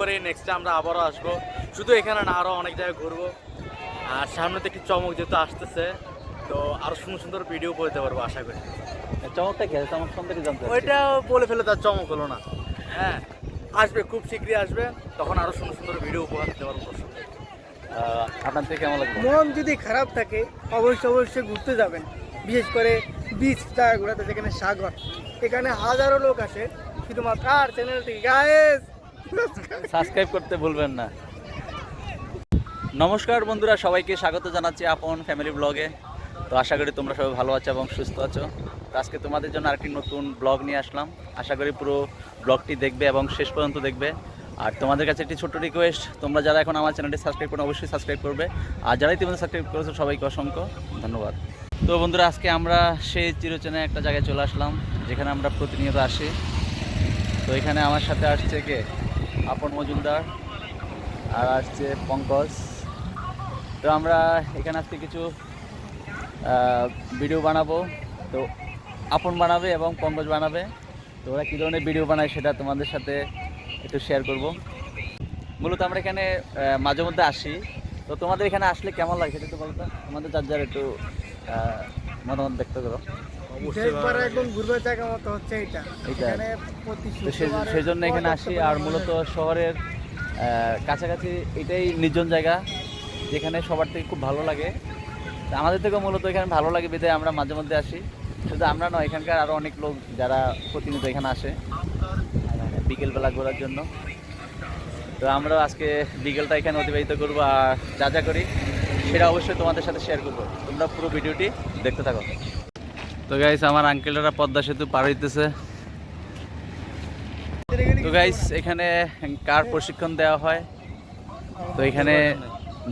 করে নেক্সট আমরা আবারও আসব। শুধু এখানে না আরও অনেক জায়গায় ঘুরবো। আর সামনে থেকে চমক যেহেতু আসতেছে তো আরও সুন্দর সুন্দর ভিডিও করতে পারব আশা করি। চমকটা কি? চমক সম্পর্কে জানতে ওইটা বলে ফেলে তার চমক হলো না। হ্যাঁ আসবে খুব শীঘ্রই আসবে। তখন আরও সুন্দর সুন্দর ভিডিও উপহার দিতে পারব। আপনার থেকে কেমন লাগল? মন যদি খারাপ থাকে অবশ্যই অবশ্যই ঘুরতে যাবেন। বিশেষ করে বিচ জায়গাগুলোতে যেখানে সাগর এখানে হাজারো লোক আসে শুধুমাত্র আর চ্যানেলটি গায়েস সাবস্ক্রাইব করতে ভুলবেন না। নমস্কার বন্ধুরা, সবাইকে স্বাগত জানাচ্ছি আপন ফ্যামিলি ব্লগে। তো আশা করি তোমরা সবাই ভালো আছো এবং সুস্থ আছো। তো আজকে তোমাদের জন্য আরেকটি নতুন ব্লগ নিয়ে আসলাম। আশা করি পুরো ব্লগটি দেখবে এবং শেষ পর্যন্ত দেখবে। আর তোমাদের কাছে একটি ছোট্ট রিকোয়েস্ট তোমরা যারা এখন আমার চ্যানেলটি সাবস্ক্রাইব করো, অবশ্যই সাবস্ক্রাইব করবে। আর যারাই তুমি সাবস্ক্রাইব করেছ, সবাইকে অসংখ্য ধন্যবাদ। তো বন্ধুরা, আজকে আমরা সেই চিরচেনে একটা জায়গায় চলে আসলাম, যেখানে আমরা প্রতিনিয়ত আসি। তো এখানে আমার সাথে আসছে কে? আপন মজুমদার, আর আসছে পঙ্কজ। তো আমরা এখানে আজকে কিছু ভিডিও বানাবো। তো আপন বানাবে এবং পঙ্কজ বানাবে। তো ওরা কী ধরনের ভিডিও বানায় সেটা তোমাদের সাথে একটু শেয়ার করব। মূলত আমরা এখানে মাঝে মধ্যে আসি। তো তোমাদের এখানে আসলে কেমন লাগে সেটা তো? তোমাদের যার যার একটু মতামত ব্যক্ত করো। একদম ঘুরবার জায়গা মতো হচ্ছে এটা। এখানে সেই জন্য এখানে আসি আর মূলত শহরের কাছাকাছি এটাই নির্জন জায়গা যেখানে সবার থেকে খুব ভালো লাগে। আমাদের থেকেও মূলত এখানে ভালো লাগে বেঁধে আমরা মাঝে মধ্যে আসি। শুধু আমরা নয় এখানকার আরও অনেক লোক যারা প্রতিনিয়ত এখানে আসে বিকেলবেলা ঘোরার জন্য। তো আমরা আজকে বিকেলটা এখানে অতিবাহিত করব আর যা যা করি সেটা অবশ্যই তোমাদের সাথে শেয়ার করব। তোমরা পুরো ভিডিওটি দেখতে থাকো। তো গাইস আমার আঙ্কেলরা পদ্মা সেতু পার হইতেছে। তো গাইস এখানে কার প্রশিক্ষণ দেওয়া হয়। তো এখানে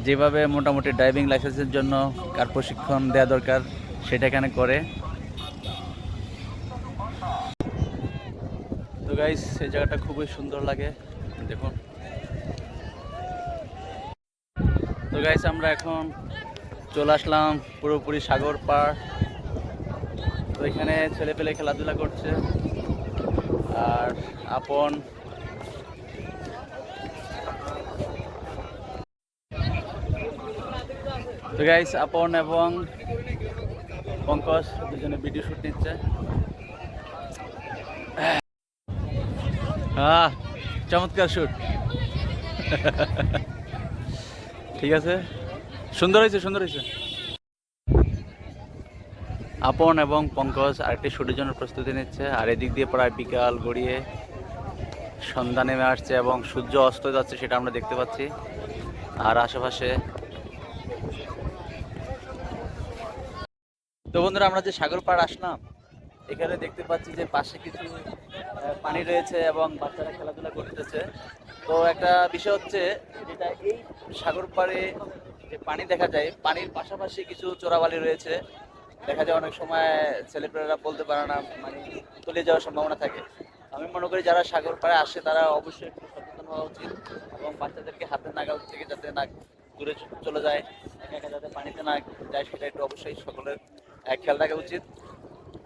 যেভাবে মোটামুটি ড্রাইভিং লাইসেন্সের জন্য কার প্রশিক্ষণ দেওয়া দরকার, সেটা এখানে করে। তো গাইস এই জায়গাটা খুবই সুন্দর লাগে, দেখুন। তো গাইস আমরা এখন চলে আসলাম পুরোপুরি সাগর পার তো এখানে ছেলে পেলে খেলাধুলা করছে। আর আপন তো গাইস আপন এবং পঙ্কজ দুজনে ভিডিও শুট নিচ্ছে। হ্যাঁ চমৎকার শুট ঠিক আছে? সুন্দর হয়েছে সুন্দর হয়েছে। আপন এবং পঙ্কজ আরেকটি শুটের জন্য প্রস্তুতি নিচ্ছে। আর এদিক দিয়ে প্রায় বিকাল গড়িয়ে সন্ধ্যা নেমে আসছে এবং সূর্য অস্ত যাচ্ছে সেটা আমরা দেখতে পাচ্ছি। আর আশেপাশে তো বন্ধুরা, আমরা যে সাগর পাড় আসলাম, এখানে দেখতে পাচ্ছি যে পাশে কিছু পানি রয়েছে এবং বাচ্চারা খেলাধুলা করতেছে। তো একটা বিষয় হচ্ছে যেটা এই সাগর পাড়ে যে পানি দেখা যায়, পানির পাশাপাশি কিছু চোরাবালি রয়েছে। দেখা যায় অনেক সময় ছেলেপেলেরা বলতে পারে না মানে তলিয়ে যাওয়ার সম্ভাবনা থাকে। আমি মনে করি যারা সাগর পাড়ে আসে তারা অবশ্যই একটু সচেতন হওয়া উচিত এবং বাচ্চাদেরকে হাতের নাগাল থেকে যাতে না দূরে চলে যায় একা যাতে পানিতে না যায় সেটা একটু অবশ্যই সকলের খেয়াল রাখা উচিত।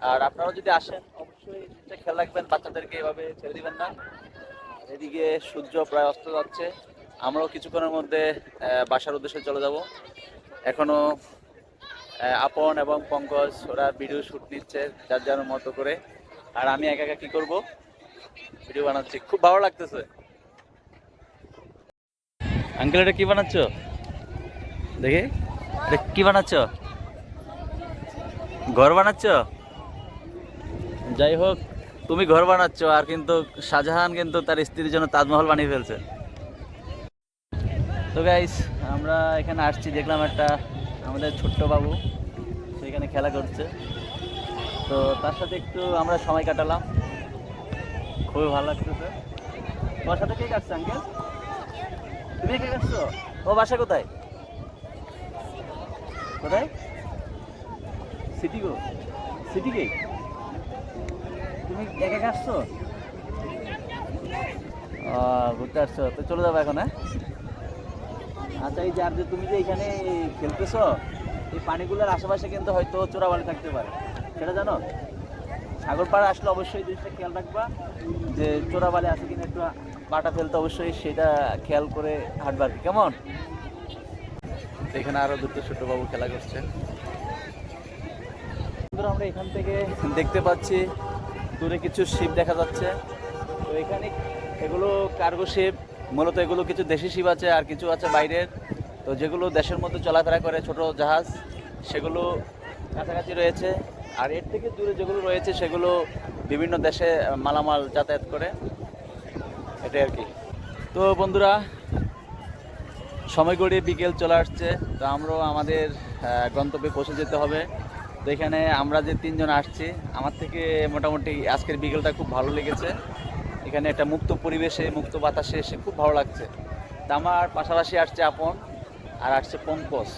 আর আপনারাও যদি আসেন অবশ্যই জিনিসটা খেয়াল রাখবেন বাচ্চাদেরকে এভাবে ছেড়ে দিবেন না। এদিকে সূর্য প্রায় অস্ত যাচ্ছে। আমরাও কিছুক্ষণের মধ্যে বাসার উদ্দেশ্যে চলে যাব। এখনও আহ, আপন এবং পঙ্কজ, ওরা ভিডিও শুট নিচ্ছে যার যার মতো করে। আর আমি একা একা কি করব? ভিডিও বানাচ্ছি। খুব ভালো লাগতেছে। আঙ্কেল, এটা কি বানাচ্ছ? দেখি। এটা কি বানাচ্ছ? ঘর বানাচ্ছ? যাই হোক, তুমি ঘর বানাচ্ছ, আর কিন্তু শাহজাহান কিন্তু তার স্ত্রীর জন্য তাজমহল বানিয়ে ফেলছে। তো গাইস আমরা এখানে আসছি, দেখলাম একটা আমাদের ছোট্ট বাবু সেখানে খেলা করছে। তো তার সাথে একটু আমরা সময় কাটালাম। খুবই ভালো লাগছে লাগতেছে। তোমার সাথে কে কাটছে আঙ্কেল তুমি কে কাটছো? ও বাসা কোথায়? কোথায়? সিটি গো? সিটি কে? তুমি একা ও, ঘুরতে আসছো। তো চলে যাব এখন হ্যাঁ? আচ্ছা এই যে আর যে তুমি যে এখানে খেলতেছো এই পানিগুলোর আশেপাশে কিন্তু হয়তো চোরাবালি থাকতে পারে। সেটা জানো? সাগর পাড়ে আসলে অবশ্যই জিনিসটা খেয়াল রাখবা যে চোরাবালি আছে কিনা একটু পাটা ফেলতে অবশ্যই সেটা খেয়াল করে হাঁটবার কেমন? এখানে আরও দুটো ছোট বাবু খেলা করছে। আমরা এখান থেকে দেখতে পাচ্ছি দূরে কিছু শিপ দেখা যাচ্ছে। তো এখানে এগুলো কার্গো শিপ মূলত এগুলো কিছু দেশি শিপ আছে আর কিছু আছে বাইরের। তো যেগুলো দেশের মধ্যে চলাফেরা করে ছোট জাহাজ, সেগুলো কাছাকাছি রয়েছে। আর এর থেকে দূরে যেগুলো রয়েছে, সেগুলো বিভিন্ন দেশে মালামাল যাতায়াত করে। এটাই আর কি। তো বন্ধুরা, সময় গড়িয়ে বিকেল চলে আসছে। তো আমরাও আমাদের গন্তব্যে পৌঁছে যেতে হবে। তো এখানে আমরা যে তিনজন আসছি, আমার থেকে মোটামুটি আজকের বিকেলটা খুব ভালো লেগেছে। এখানে একটা মুক্ত পরিবেশে, মুক্ত বাতাসে এসে খুব ভালো লাগছে। তা আমার পাশাপাশি আসছে আপন আর আসছে পঙ্কজ।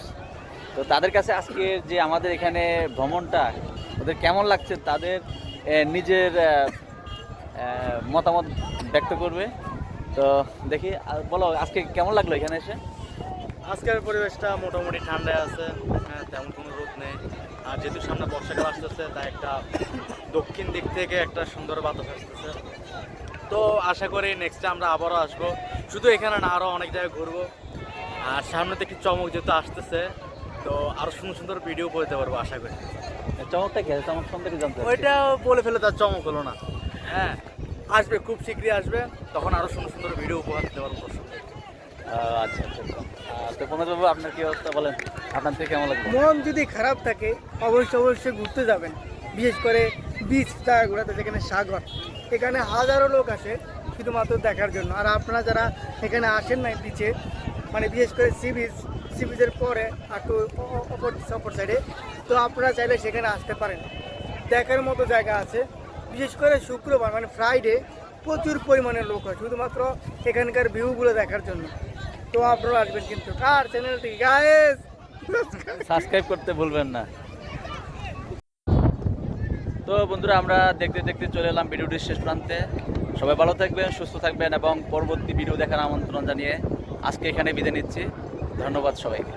তো তাদের কাছে আজকে যে আমাদের এখানে ভ্রমণটা, ওদের কেমন লাগছে তাদের নিজের মতামত ব্যক্ত করবে। তো দেখি বলো, আজকে কেমন লাগল এখানে এসে? আজকের পরিবেশটা মোটামুটি ঠান্ডায় আছে হ্যাঁ তেমন কোনো রোদ নেই। আর যেহেতু সামনে বর্ষাকাল আসতেছে, তাই একটা দক্ষিণ দিক থেকে একটা সুন্দর বাতাস আসতেছে। তো আশা করি নেক্সট নেক্সটে আমরা আবারও আসব। শুধু এখানে না আরও অনেক জায়গায় ঘুরবো। আর সামনে থেকে চমক যেহেতু আসতেছে তো আরও সুন্দর সুন্দর ভিডিও করতে পারব আশা করি। চমকটা কি? আছে? চমক সম্পর্কে জানতে। ওইটা বলে ফেলে তার চমক হলো না। হ্যাঁ আসবে খুব শীঘ্রই আসবে। তখন আরও সুন্দর সুন্দর ভিডিও উপহার দিতে পারব। আচ্ছা আচ্ছা আচ্ছা। তো বাবু আপনার কি অবস্থা বলেন? আপনার থেকে কেমন লাগল? মন যদি খারাপ থাকে অবশ্যই অবশ্যই ঘুরতে যাবেন। বিশেষ করে বিচ জায়গাগুলোতে যেখানে সাগর। এখানে হাজারো লোক আসে শুধুমাত্র দেখার জন্য। আর আপনারা যারা এখানে আসেন না বিচে মানে বিশেষ করে সি বিচ সি বিচের পরে একটু অপর অপর সাইডে তো আপনারা চাইলে সেখানে আসতে পারেন। দেখার মতো জায়গা আছে। বিশেষ করে শুক্রবার মানে ফ্রাইডে প্রচুর পরিমাণে লোক হয়, শুধুমাত্র এখানকার ভিউগুলো দেখার জন্য। তো আপনারা আসবেন কিন্তু। কার চ্যানেলটি গায়েস সাবস্ক্রাইব করতে ভুলবেন না। তো বন্ধুরা, আমরা দেখতে দেখতে চলে এলাম ভিডিওটির শেষ প্রান্তে। সবাই ভালো থাকবেন, সুস্থ থাকবেন এবং পরবর্তী ভিডিও দেখার আমন্ত্রণ জানিয়ে আজকে এখানে বিদায় নিচ্ছি। ধন্যবাদ সবাইকে।